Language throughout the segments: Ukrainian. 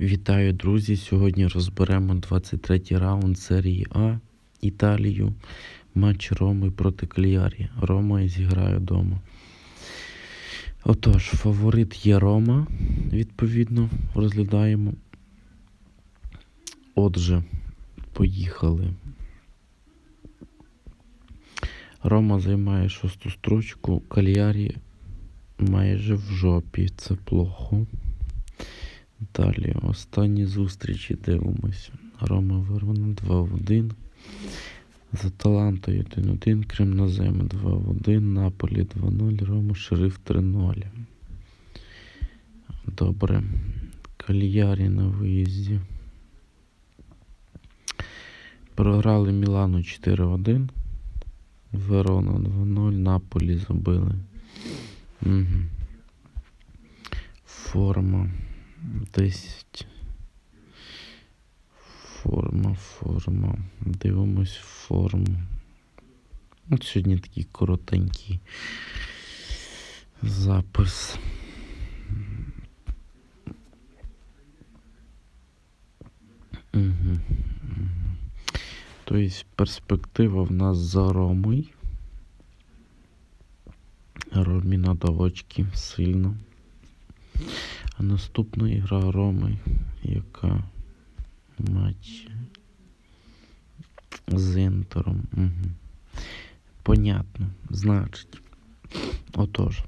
Вітаю, друзі! Сьогодні розберемо 23-й раунд серії А Італію. Матч Роми проти Кліарі. Рома зіграє вдома. Отож, фаворит є Рома, відповідно, розглядаємо. Отже, поїхали. Рома займає шосту строчку, Кальярі майже в жопі. Це плохо. Далі останні зустрічі дивимося. Рома Верона 2 в 1. За талантою 1-1, Кремноземи 2 в 1, Наполі 2-0, Рома Шериф 3-0. Добре. Кальярі на виїзді. Програли Мілану 4-1. Верона 2-0, Наполі забили. Угу. Форма. 10. Форма, форма. Дивимось форму. От сьогодні такий коротенький запис. Угу. Тобто перспектива в нас за Ромою. Ромі надо очки сильно. А наступна ігра Роми, яка матч з Інтером. Угу. Понятно. Значить. Отож.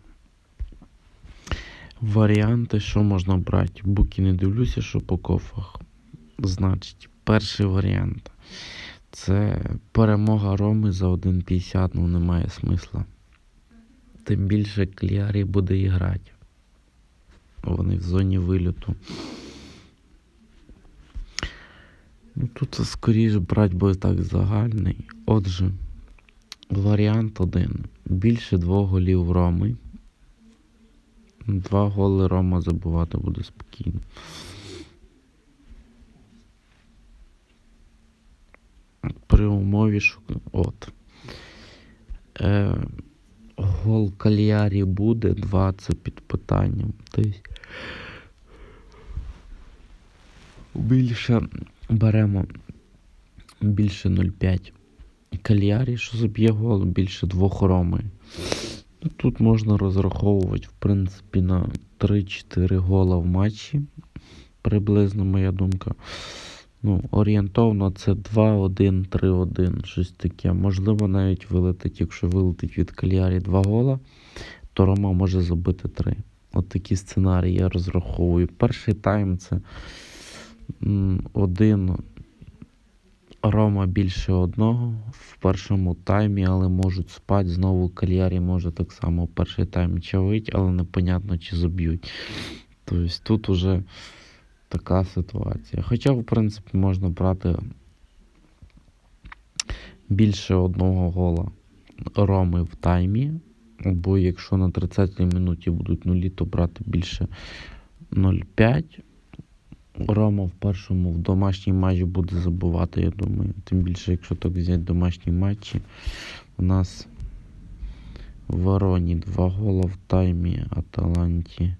Варіанти, що можна брати. Буки не дивлюся, що по кофах. Значить, перший варіант. Це перемога Роми за 1.50, ну немає смисла. Тим більше Кліарі буде грати. Вони в зоні вильоту. Ну тут скоріше брати буде так загальний. Отже, варіант один. Більше двох голів Роми. Два голи Рома забувати буде спокійно. При умові, що от. Е, гол Кальярі буде, два це під питанням. Тобто більше беремо більше 0,5 Кальярі, що заб'є гол, більше двох роми. Ну, Тут можна розраховувати, в принципі, на 3-4 гола в матчі. Приблизно моя думка. Ну, орієнтовно це 2-1, 3-1, щось таке. Можливо, навіть вилетить, якщо вилетить від Кальярі 2 гола, то Рома може забити 3. От такі сценарії я розраховую. Перший тайм це один Рома більше одного в першому таймі, але можуть спати. Знову Кальярі може так само перший тайм чавить, але непонятно, чи заб'ють. Тобто тут уже така ситуація. Хоча, в принципі, можна брати більше одного гола Роми в таймі. Бо якщо на 30-й минуті будуть нулі, то брати більше 0,5. Рома в першому в домашній матчі буде забувати, я думаю. Тим більше, якщо так взяти домашні матчі, у нас в Вороні два гола в таймі, Аталанті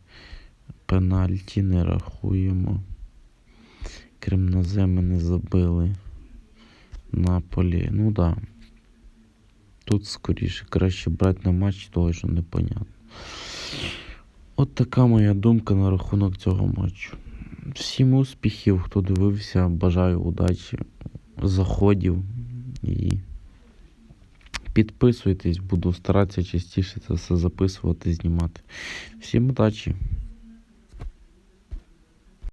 пенальті не рахуємо. Кремноземи не забили. Наполі. Ну да. Тут скоріше краще брати на матч, того що непонятно. От така моя думка на рахунок цього матчу. Всім успіхів, хто дивився, бажаю удачі, заходів і підписуйтесь, буду старатися частіше це все записувати, знімати. Всім удачі!